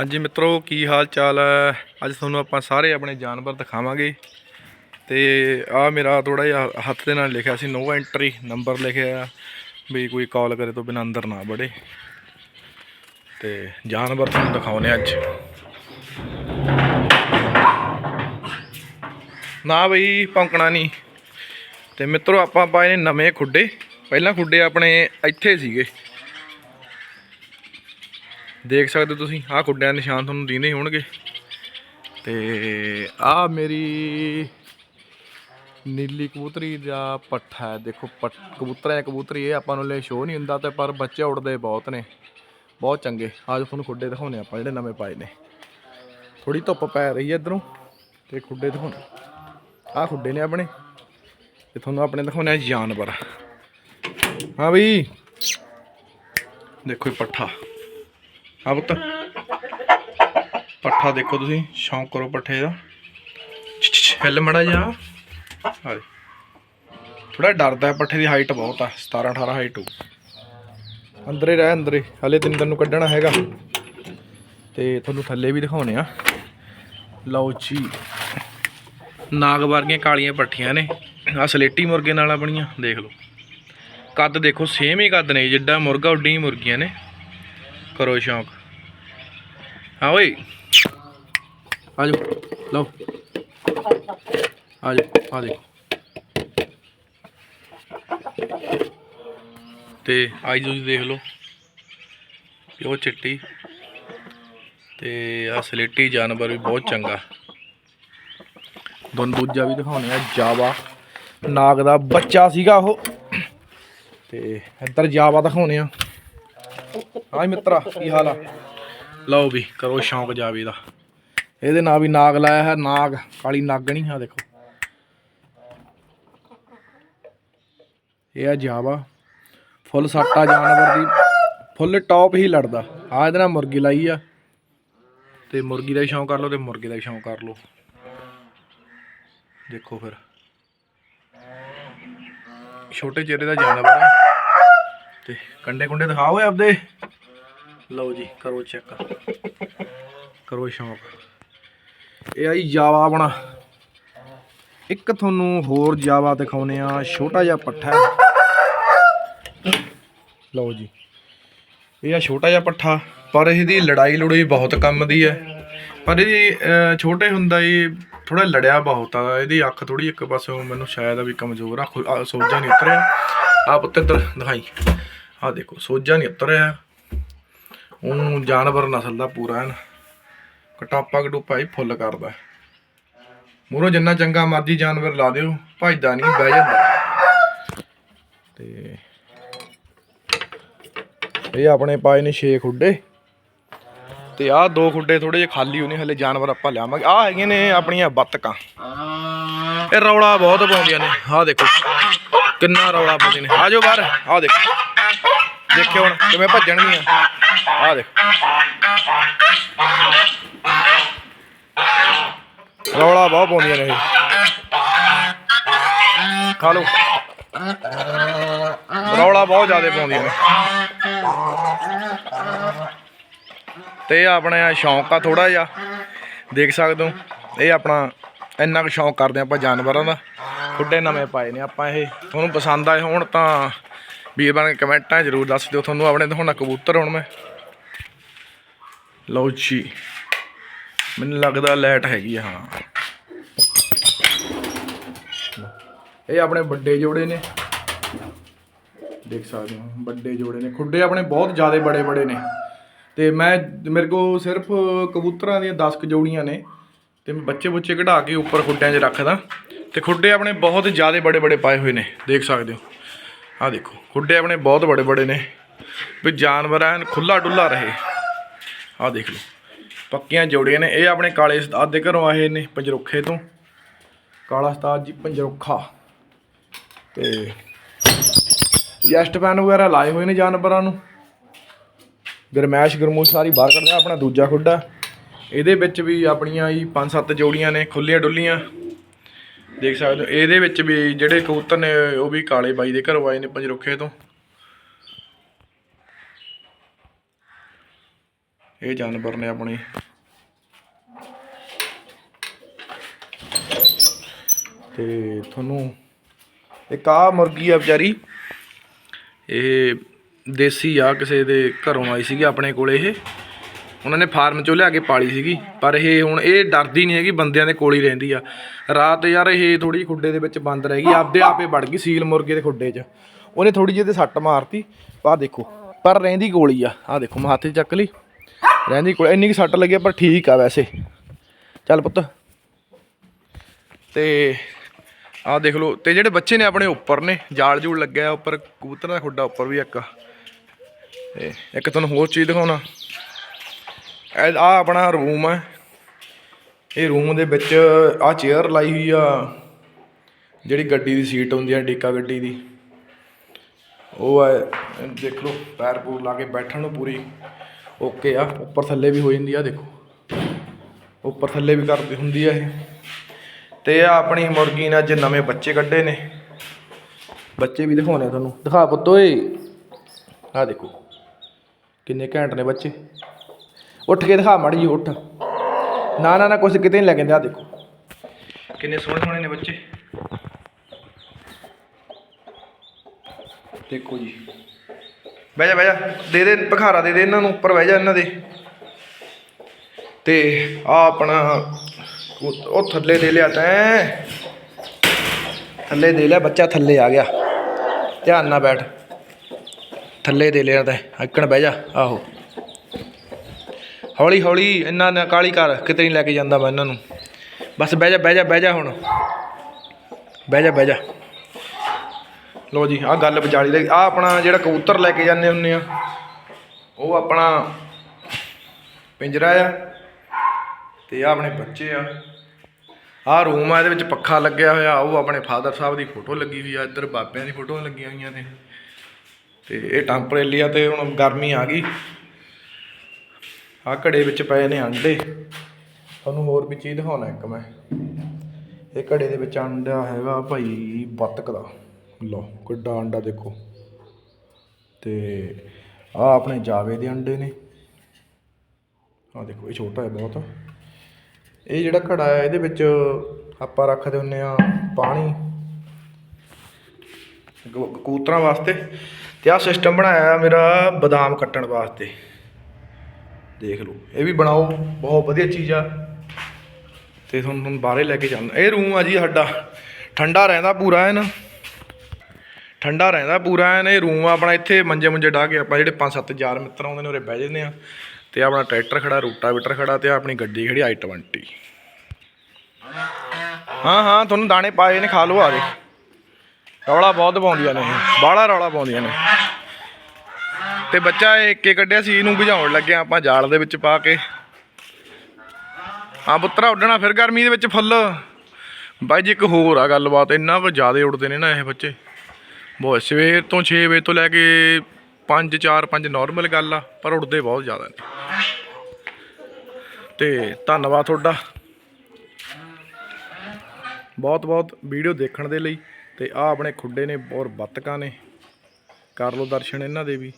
ਹਾਂਜੀ ਮਿੱਤਰੋ, ਕੀ ਹਾਲ ਚਾਲ ਹੈ? ਅੱਜ ਤੁਹਾਨੂੰ ਆਪਾਂ ਸਾਰੇ ਆਪਣੇ ਜਾਨਵਰ ਦਿਖਾਵਾਂਗੇ। ਤੇ ਆ ਮੇਰਾ ਥੋੜਾ ਜਿਹਾ ਹੱਥ ਦੇ ਨਾਲ ਲਿਖਿਆ ਸੀ, ਨੋ ਐਂਟਰੀ, ਨੰਬਰ ਲਿਖਿਆ ਵੀ ਕੋਈ ਕਾਲ ਕਰੇ ਤੋਂ ਬਿਨਾਂ ਅੰਦਰ ਨਾ ਵੜੇ। ਤੇ ਜਾਨਵਰ ਤੁਹਾਨੂੰ ਦਿਖਾਉਨੇ ਅੱਜ। ਨਾ ਬਈ, ਭੌਂਕਣਾ ਨਹੀਂ। ਤੇ ਮਿੱਤਰੋ, ਆਪਾਂ ਪਾਏ ਨੇ ਨਵੇਂ ਖੁੱਡੇ। ਪਹਿਲਾਂ ਖੁੱਡੇ ਆਪਣੇ ਇੱਥੇ ਸੀਗੇ। ਦੇਖ ਸਕਦੇ ਹੋ ਤੁਸੀਂ, ਆਹ ਖੁੱਡਿਆਂ ਦੇ ਨਿਸ਼ਾਨ ਤੁਹਾਨੂੰ ਦਿਖਦੇ ਹੋਣਗੇ। ਤੇ ਆਹ ਮੇਰੀ ਨੀਲੀ ਕਬੂਤਰੀ ਦਾ ਪੱਠਾ ਹੈ। ਦੇਖੋ, ਪੱਠ, ਕਬੂਤਰ ਹੈ ਕਬੂਤਰੀ, ਇਹ ਆਪਾਂ ਨੂੰ ਲੈ ਸ਼ੋ ਨਹੀਂ ਹੁੰਦਾ ਤੇ ਪਰ ਬੱਚੇ ਉੜਦੇ ਬਹੁਤ ਨੇ। ਬਹੁਤ ਚੰਗੇ। ਅੱਜ ਤੁਹਾਨੂੰ ਖੁੱਡੇ ਦਿਖਾਉਣੇ ਆਪਾਂ, ਜਿਹੜੇ ਨਵੇਂ ਪਾਏ ਨੇ। ਥੋੜੀ ਧੁੱਪ ਪੈ ਰਹੀ ਹੈ ਇਧਰੋਂ, ਤੇ ਖੁੱਡੇ ਦਿਖਾਉਣੇ। ਆਹ ਖੁੱਡੇ ਨੇ ਆਪਣੇ। ਤੇ ਤੁਹਾਨੂੰ ਆਪਣੇ ਦਿਖਾਉਣੇ ਆ ਜਾਨਵਰ। ਹਾਂ ਬਈ। ਦੇਖੋ ਇਹ ਪੱਠਾ। ਆ ਪੁੱਤ। ਪੱਠਾ ਦੇਖੋ ਤੁਸੀਂ, ਸ਼ੌਂਕ ਕਰੋ ਪੱਠੇ ਦਾ। ਹਿੱਲ ਮੜਾ ਜਾ ਹਾਂ ਥੋੜਾ ਡਰਦਾ ਪੱਠੇ ਦੀ ਹਾਈਟ ਬਹੁਤ ਆ 17 18 ਹਾਈਟ ਹੋ ਅੰਦਰੇ ਰਹਿ, ਅੰਦਰੇ। ਹਲੇ ਤਿੰਨ ਤੈਨੂੰ ਕੱਢਣਾ ਹੈਗਾ। ਤੇ ਤੁਹਾਨੂੰ ਥੱਲੇ ਵੀ ਦਿਖਾਉਣੇ ਆ। ਲਓ ਜੀ। ਨਾਗ ਵਰਗੀਆਂ ਕਾਲੀਆਂ ਪੱਠੀਆਂ ਨੇ। ਆ ਸਲੇਟੀ ਮੁਰਗੇ ਨਾਲ ਆਪਣੀਆਂ, ਦੇਖ ਲਓ। ਕੱਦ ਦੇਖੋ ਸੇਮ ਹੀ ਕੱਦ ਨੇ, ਜਿੱਡਾ ਮੁਰਗਾ ਉੱਡੀ ਹੀ ਮੁਰਗੀਆਂ ਨੇ। ਕਰੋ ਸ਼ੌਂਕ। ਹਾਂ ਓਏ ਆ ਜਾਓ ਲਓ। ਆ ਜਾਓ ਆ ਦੇਖੋ ਤੇ ਆਈ ਤੁਸੀਂ ਦੇਖ ਲਓ। ਪਿਓ ਚਿੱਟੀ। ਤੇ ਆ ਸਲੇਟੀ ਜਾਨਵਰ ਵੀ ਬਹੁਤ ਚੰਗਾ। ਦੋਨ ਦੂਜਾ ਵੀ ਦਿਖਾਉਣੇ ਆ ਜਾਵਾ। ਨਾਗ ਦਾ ਬੱਚਾ ਸੀਗਾ ਉਹ। ਤੇ ਇੱਧਰ ਜਾਵਾ ਦਿਖਾਉਣੇ ਆ ਹਾਂ ਮਿੱਤਰਾ ਕੀ ਹਾਲ ਆ? ਲਓ ਵੀ ਕਰੋ ਸ਼ੌਂਕ ਜਾਵੇ ਦਾ। ਇਹਦੇ ਨਾਂ ਵੀ ਨਾਗ ਲਾਇਆ ਹੈ ਨਾਗ ਕਾਲੀ ਨਾਗਣੀ ਆ ਦੇਖੋ। ਇਹ ਆ ਜਾਵਾ। ਫੁੱਲ ਸਾਟਾ ਜਾਨਵਰ ਦੀ ਫੁੱਲ ਟੌਪ ਹੀ ਲੜਦਾ। ਆ ਇਹਦੇ ਨਾਲ ਮੁਰਗੀ ਲਾਈ ਆ। ਤੇ ਮੁਰਗੀ ਦਾ ਵੀ ਸ਼ੌਂਕ ਕਰ ਲਓ ਤੇ ਮੁਰਗੇ ਦਾ ਵੀ ਸ਼ੌਂਕ ਕਰ ਲਓ। ਦੇਖੋ ਫਿਰ। ਛੋਟੇ ਚਿਹਰੇ ਦਾ ਜਾਨਵਰ ਆ। ਤੇ ਕੰਡੇ ਕੁੰਡੇ ਦਿਖਾਓ ਆਪਦੇ। ਲਓ ਜੀ, ਕਰੋ ਚੈੱਕ ਕਰੋ ਸ਼ੌਂਕ। ਇਹ ਆਈ ਜਾਵਾ ਆਪਣਾ। ਇੱਕ ਤੁਹਾਨੂੰ ਹੋਰ ਜਾਵਾ ਦਿਖਾਉਨੇ ਆ ਛੋਟਾ ਜਿਹਾ ਪੱਠਾ ਲਓ ਜੀ। ਇਹ ਆ ਛੋਟਾ ਜਿਹਾ ਪੱਠਾ, ਪਰ ਇਹਦੀ ਲੜਾਈ ਲੜੋਈ ਬਹੁਤ ਕੰਮ ਦੀ ਹੈ। ਪਰ ਇਹਦੀ ਛੋਟੇ ਹੁੰਦਾ ਹੀ ਥੋੜਾ ਲੜਿਆ ਬਹੁਤ ਆ। ਇਹਦੀ ਅੱਖ ਥੋੜੀ ਇੱਕ ਪਾਸੋਂ ਮੈਨੂੰ ਸ਼ਾਇਦ ਆ ਵੀ ਕਮਜ਼ੋਰ ਆ, ਖੁ- ਸੋਜਾ ਨਹੀਂ ਉਤਰਿਆ। ਆ ਪੁੱਤ ਦਿਖਾਈ। ਆ ਦੇਖੋ ਸੋਜਾ ਨਹੀਂ ਉਤਰਿਆ। ਉਹ ਜਾਨਵਰ ਨਸਲ ਦਾ ਪੂਰਾ ਹੈ ਕਟਾਪਾ ਕਟੂਪਾ ਹੀ ਫੁੱਲ ਕਰਦਾ ਮੂਰੋ ਜਿੰਨਾ ਚੰਗਾ ਮਰਜ਼ੀ ਜਾਨਵਰ ਲਾ ਦਿਓ, ਭਜਦਾ ਨਹੀਂ, ਬਹਿ ਜਾਂਦਾ। ਤੇ ਇਹ ਆਪਣੇ ਪਾਏ ਨੇ 6 ਖੁੱਡੇ। ਤੇ ਆਹ ਦੋ ਖੁੱਡੇ ਥੋੜੇ ਜਿਹੇ ਖਾਲੀ ਹੋਣੇ, ਹਲੇ ਜਾਨਵਰ ਆਪਾਂ ਲਿਆਵਾਂਗੇ। ਆਹ ਹੈਗੇ ਨੇ ਆਪਣੀਆਂ ਬੱਤਕਾਂ। ਇਹ ਰੌਲਾ ਬਹੁਤ ਪਾਉਂਦੀਆਂ ਨੇ। ਆਹ ਦੇਖੋ, ਕਿੰਨਾ ਰੌਲਾ ਪਾਉਂਦੀਆਂ ਨੇ। ਆ ਜਾਓ ਬਾਹਰ, ਆਹ ਦੇਖੋ। ਦੇਖਿਓ ਹੁਣ, ਕਿਵੇਂ ਭੱਜਣਗੀਆਂ। ਆਹ ਦੇਖੋ। ਰੌਲਾ ਬਹੁਤ ਪਾਉਂਦੀਆਂ ਨੇ ਇਹ। ਖਾ ਲਓ। ਰੌਲਾ ਬਹੁਤ ਜ਼ਿਆਦਾ ਪਾਉਂਦੀਆਂ ਨੇ। ਤੇ ਇਹ ਆਪਣੇ ਆ ਸ਼ੌਂਕ ਆ ਥੋੜਾ ਜਿਹਾ। ਦੇਖ ਸਕਦੇ ਹੋ, ਇਹ ਆਪਣਾ ਇੰਨਾ ਕੁ ਸ਼ੌਂਕ ਕਰਦੇ ਆਪਾਂ ਜਾਨਵਰਾਂ ਦਾ। ਖੁੱਡੇ ਨਵੇਂ ਪਾਏ ਨੇ ਆਪਾਂ ਇਹ। ਤੁਹਾਨੂੰ ਪਸੰਦ ਆਏ ਹੋਣ ਤਾਂ ਵੀਰ ਬਣ ਕਮੈਂਟਾਂ ਜ਼ਰੂਰ ਦੱਸ ਦਿਓ ਤੁਹਾਨੂੰ ਆਪਣੇ ਤੋਂ ਕਬੂਤਰ ਹੁਣ ਮੈਂ। ਲਓ ਜੀ। ਮੈਨੂੰ ਲੱਗਦਾ ਲਾਈਟ ਹੈਗੀ ਆ, ਹਾਂ। ਇਹ ਆਪਣੇ ਵੱਡੇ ਜੋੜੇ ਨੇ। ਦੇਖ ਸਕਦੇ ਹੋ, ਵੱਡੇ ਜੋੜੇ ਨੇ। ਖੁੱਡੇ ਆਪਣੇ ਬਹੁਤ ਜ਼ਿਆਦਾ ਬੜੇ ਬੜੇ ਨੇ। ਤੇ ਮੈਂ, ਮੇਰੇ ਕੋਲ ਸਿਰਫ ਕਬੂਤਰਾਂ ਦੀਆਂ 10 ਕੁ ਜੋੜੀਆਂ ਨੇ। ਤੇ ਮੈਂ ਬੱਚੇ ਬੁੱਚੇ ਕਢਾ ਕੇ ਉੱਪਰ ਖੁੱਡਿਆਂ 'ਚ ਰੱਖਦਾ। ਤੇ ਖੁੱਡੇ ਆਪਣੇ ਬਹੁਤ ਜ਼ਿਆਦਾ ਬੜੇ ਬੜੇ ਪਾਏ ਹੋਏ ਨੇ। ਦੇਖ ਸਕਦੇ ਹੋ। ਆਹ ਦੇਖੋ, ਖੁੱਡੇ ਆਪਣੇ ਬਹੁਤ ਬੜੇ ਬੜੇ ਨੇ। ਵੀ ਜਾਨਵਰ ਐਨ ਖੁੱਲਾ ਡੁੱਲਾ ਰਹੇ। ਆਹ ਦੇਖ ਲਓ, ਪੱਕੀਆਂ ਜੋੜੀਆਂ ਨੇ। ਇਹ ਆਪਣੇ ਕਾਲੇ ਉਸਤਾਦ ਦੇ ਘਰੋਂ ਆਏ ਨੇ, ਪੰਜਰੁੱਖੇ ਤੋਂ। ਕਾਲਾ ਉਸਤਾਦ ਜੀ ਪੰਜਰੁੱਖਾ। ਤੇ ਜੈਸਟ ਪੈਨ ਵਗੈਰਾ ਲਾਏ ਹੋਏ ਨੇ ਜਾਨਵਰਾਂ ਨੂੰ। ਗਰਮੈਸ਼, ਗਰਮੂਸ਼ ਸਾਰੀ ਬਾਹਰ ਕੱਢਦਾ ਆਪਣਾ ਦੂਜਾ ਖੁੱਡਾ। ਇਹਦੇ ਵਿੱਚ ਵੀ ਆਪਣੀਆਂ ਹੀ ਪੰਜ ਸੱਤ ਜੋੜੀਆਂ ਨੇ ਖੁੱਲੀਆਂ ਡੁੱਲੀਆਂ ਦੇਖ ਸਕਦੇ ਹੋ। ਇਹਦੇ ਵਿੱਚ ਵੀ ਜਿਹੜੇ ਕਬੂਤਰ ਨੇ, ਉਹ ਵੀ ਕਾਲੇ ਬਾਈ ਦੇ ਘਰੋਂ ਆਏ ਨੇ ਪੰਜਰੁਖੇ ਤੋਂ। ਇਹ ਜਾਨਵਰ ਨੇ ਆਪਣੇ। ਤੇ ਤੁਹਾਨੂੰ ਇੱਕ ਆ ਮੁਰਗੀ ਆ ਵਿਚਾਰੀ। ਇਹ ਦੇਸੀ ਆ, ਕਿਸੇ ਦੇ ਘਰੋਂ ਆਈ ਸੀਗੀ ਆਪਣੇ ਕੋਲ ਇਹ। ਉਹਨਾਂ ਨੇ ਫਾਰਮ ਚੋਂ ਲਿਆ ਕੇ ਪਾਲੀ ਸੀਗੀ, ਪਰ ਇਹ ਹੁਣ ਇਹ ਡਰਦੀ ਨਹੀਂ ਹੈਗੀ, ਬੰਦਿਆਂ ਦੇ ਕੋਲ ਹੀ ਰਹਿੰਦੀ ਆ। ਰਾਤ ਯਾਰ ਇਹ ਥੋੜੀ ਖੁੱਡੇ ਦੇ ਵਿੱਚ ਬੰਦ ਰਹਿ ਗਈ, ਆਪਦੇ ਆਪੇ ਵੜ ਗਈ ਸੀਲ ਮੁਰਗੇ ਦੇ ਖੁੱਡੇ 'ਚ। ਉਹਨੇ ਥੋੜੀ ਜਿਹੀ ਤੇ ਸੱਟ ਮਾਰਤੀ, ਆਹ ਦੇਖੋ, ਪਰ ਰਹਿੰਦੀ ਕੋਲ ਹੀ ਆ, ਆਹ ਦੇਖੋ, ਮੈਂ ਹੱਥ 'ਚ ਚੱਕ ਲਈ। ਰਹਿੰਦੀ ਕੋਲ, ਇੰਨੀ ਕੁ ਸੱਟ ਲੱਗੀ ਪਰ ਠੀਕ ਆ ਵੈਸੇ। ਚੱਲ ਪੁੱਤ। ਤੇ ਆਹ ਦੇਖ ਲਓ, ਤੇ ਜਿਹੜੇ ਬੱਚੇ ਨੇ ਆਪਣੇ ਉੱਪਰ ਨੇ, ਜਾਲ ਜੂਲ ਲੱਗਿਆ ਉੱਪਰ, ਕਬੂਤਰਾਂ ਦਾ ਖੁੱਡਾ ਉੱਪਰ ਵੀ ਇੱਕ। ਆ। ਤੇ ਇੱਕ ਤੁਹਾਨੂੰ ਹੋਰ ਚੀਜ਼ ਦਿਖਾਉਣਾ। ਆ ਆਪਣਾ ਰੂਮ ਹੈ ਇਹ ਰੂਮ ਦੇ ਵਿੱਚ ਆ ਚੇਅਰ ਲਾਈ ਹੋਈ ਆ। ਜਿਹੜੀ ਗੱਡੀ ਦੀ ਸੀਟ ਹੁੰਦੀ ਆ, ਡੇਕਾ ਗੱਡੀ ਦੀ। ਉਹ ਹੈ ਦੇਖ ਲਓ, ਪੈਰ ਪੂਰ ਲਾ ਕੇ ਬੈਠਣ ਨੂੰ ਪੂਰੀ। ਓਕੇ ਆ, ਉੱਪਰ ਥੱਲੇ ਵੀ ਹੋ ਜਾਂਦੀ ਆ, ਦੇਖੋ। ਉੱਪਰ ਥੱਲੇ ਵੀ ਕਰਦੀ ਹੁੰਦੀ ਆ ਇਹ। ਤੇ ਆ ਆਪਣੀ ਮੁਰਗੀ ਨੇ ਅੱਜ ਨਵੇਂ ਬੱਚੇ ਕੱਢੇ ਨੇ। ਬੱਚੇ ਵੀ ਦਿਖਾਉਣੇ ਆ ਤੁਹਾਨੂੰ। ਦਿਖਾ ਪੁੱਤ ਓਏ। ਆ ਦੇਖੋ, ਕਿੰਨੇ ਘੈਂਟ ਨੇ ਬੱਚੇ। ਉੱਠ ਕੇ ਦਿਖਾ ਮਾੜੀ ਜੀ ਉੱਠ। ਨਾ ਨਾ ਨਾ, ਕੁਛ ਕਿਤੇ ਨਹੀਂ ਲੱਗਦੇ ਆ ਦੇਖੋ। ਕਿੰਨੇ ਸੋਹਣੇ ਸੋਹਣੇ ਨੇ ਬੱਚੇ। ਦੇਖੋ ਜੀ। ਬਹਿ ਜਾ ਬਹਿ ਜਾ। ਦੇ ਦੇ ਭਖਾਰਾ, ਦੇ ਦੇ ਇਹਨਾਂ ਨੂੰ, ਉੱਪਰ ਬਹਿ ਜਾ ਇਹਨਾਂ ਦੇ। ਤੇ ਆ ਆਪਣਾ ਉਹ ਥੱਲੇ ਦੇ ਲਿਆ ਤੈਂ। ਥੱਲੇ ਦੇ ਲਿਆ, ਬੱਚਾ ਥੱਲੇ ਆ ਗਿਆ। ਧਿਆਨ ਨਾਲ ਬੈਠ। ਥੱਲੇ ਦੇ ਲਿਆ ਤੈਂ। ਅੱਕਣ ਬਹਿ ਜਾ, ਆਹੋ। ਹੌਲੀ ਹੌਲੀ ਇੰਨਾ ਨਾ ਕਾਲੀ ਕਰ, ਕਿਤੇ ਨਹੀਂ ਲੈ ਕੇ ਜਾਂਦਾ ਮੈਂ ਇਹਨਾਂ ਨੂੰ। ਬਸ ਬਹਿ ਜਾ ਬਹਿ ਜਾ ਬਹਿ ਜਾ ਹੁਣ। ਬਹਿ ਜਾ ਬਹਿ ਜਾ। ਲੋ ਜੀ, ਆਹ ਗੱਲ ਵਿਚਾਲੀ ਦੇ ਆ ਆਪਣਾ ਜਿਹੜਾ ਕਬੂਤਰ ਲੈ ਕੇ ਜਾਂਦੇ ਹੁੰਨੇ ਆ, ਉਹ ਆਪਣਾ ਪਿੰਜਰਾ ਆ ਤੇ ਆ ਆਪਣੇ ਬੱਚੇ ਆ। ਆਹ ਰੂਮ ਆ, ਇਹਦੇ ਵਿੱਚ ਪੱਖਾ ਲੱਗਿਆ ਹੋਇਆ, ਉਹ ਆਪਣੇ ਫਾਦਰ ਸਾਹਿਬ ਦੀ ਫੋਟੋ ਲੱਗੀ ਹੋਈ ਆ, ਇੱਧਰ ਬਾਬਿਆਂ ਦੀ ਫੋਟੋਆਂ ਲੱਗੀਆਂ ਹੋਈਆਂ ਨੇ। ਤੇ ਇਹ ਟੈਂਪਰੇਰੀ ਆ ਤੇ ਹੁਣ ਗਰਮੀ ਆ ਗਈ। ਆ ਘੜੇ ਵਿੱਚ ਪਏ ਨੇ ਅੰਡੇ। ਤੁਹਾਨੂੰ ਹੋਰ ਵੀ ਚੀਜ਼ ਦਿਖਾਉਣਾ ਇੱਕ ਮੈਂ। ਇਹ ਘੜੇ ਦੇ ਵਿੱਚ ਅੰਡਾ ਹੈਗਾ ਭਾਈ ਬੱਤਕ ਦਾ। ਲਓ, ਕਿੱਡਾ ਅੰਡਾ ਦੇਖੋ। ਤੇ ਆ ਆਪਣੇ ਜਾਵੇ ਦੇ ਅੰਡੇ ਨੇ। ਆ ਦੇਖੋ, ਇਹ ਛੋਟਾ ਹੈ ਬਹੁਤ। ਇਹ ਜਿਹੜਾ ਘੜਾ ਹੈ, ਇਹਦੇ ਵਿੱਚ ਆਪਾਂ ਰੱਖਦੇ ਹੁੰਨੇ ਆ ਪਾਣੀ। ਕ- ਕਬੂਤਰਾਂ ਵਾਸਤੇ। ਤੇ ਆਹ ਸਿਸਟਮ ਬਣਾਇਆ ਮੇਰਾ ਬਦਾਮ ਕੱਟਣ ਵਾਸਤੇ। ਦੇਖ ਲਓ। ਇਹ ਵੀ ਬਣਾਓ, ਬਹੁਤ ਵਧੀਆ ਚੀਜ਼ ਆ। ਤੇ ਤੁਹਾਨੂੰ ਤੁਹਾਨੂੰ ਬਾਹਰੇ ਲੈ ਕੇ ਜਾਂਦਾ ਇਹ ਰੂਮ ਆ ਜੀ ਸਾਡਾ। ਠੰਡਾ ਰਹਿੰਦਾ ਪੂਰਾ ਐਨ। ਠੰਡਾ ਰਹਿੰਦਾ ਪੂਰਾ ਐਨ। ਇਹ ਰੂਮ ਆ ਆਪਣਾ, ਇੱਥੇ ਮੰਜੇ ਮੁੰਜੇ ਢਾ ਕੇ ਆਪਾਂ ਜਿਹੜੇ ਪੰਜ ਸੱਤ ਯਾਰ ਮਿੱਤਰ ਆਉਂਦੇ ਨੇ ਉਰੇ ਬਹਿ ਜਾਂਦੇ ਆ। ਤੇ ਆਪਣਾ ਟਰੈਕਟਰ ਖੜਾ ਰੂਟਾਵੀਟਰ ਖੜਾ ਤੇ ਆਪਣੀ ਗੱਡੀ ਖੜੀ ਆਈ 20 ਹਾਂ ਹਾਂ, ਤੁਹਾਨੂੰ ਦਾਣੇ ਪਾਏ ਨੇ, ਖਾ ਲਓ ਆ ਦੇ ਰੌਲਾ ਬਹੁਤ ਪਾਉਂਦੀਆਂ ਨੇ ਇਹ। ਬਾਹਲਾ ਰੌਲਾ ਪਾਉਂਦੀਆਂ ਨੇ। ਤੇ ਬੱਚਾ ਇਹ ਇੱਕੇ ਕੱਢਿਆ ਸੀ, ਇਹਨੂੰ ਭਜਾਉਣ ਲੱਗਿਆ ਆਪਾਂ ਜਾਲ ਦੇ ਵਿੱਚ ਪਾ ਕੇ। ਹਾਂ ਪੁੱਤਰਾ, ਉੱਡਣਾ ਫਿਰ ਗਰਮੀ ਦੇ ਵਿੱਚ ਫੁੱਲ। ਬਾਈ ਜੀ, ਇੱਕ ਹੋਰ ਆ ਗੱਲਬਾਤ, ਇੰਨਾ ਕੁ ਜ਼ਿਆਦਾ ਉੱਡਦੇ ਨੇ ਨਾ ਇਹ ਬੱਚੇ। ਬਹੁਤ, ਸਵੇਰ ਤੋਂ 6 ਵਜੇ ਤੋਂ ਲੈ ਕੇ 5 4 5 ਨਾਰਮਲ ਗੱਲ ਆ, ਪਰ ਉੱਡਦੇ ਬਹੁਤ ਜ਼ਿਆਦਾ ਨੇ। ਤੇ ਧੰਨਵਾਦ ਤੁਹਾਡਾ। ਬਹੁਤ ਬਹੁਤ ਵੀਡੀਓ ਦੇਖਣ ਦੇ ਲਈ, ਤੇ ਆ ਆਪਣੇ ਖੁੱਡੇ ਨੇ ਔਰ ਬੱਤਕਾਂ ਨੇ। ਕਰ ਲਓ ਦਰਸ਼ਨ ਇਹਨਾਂ ਦੇ ਵੀ।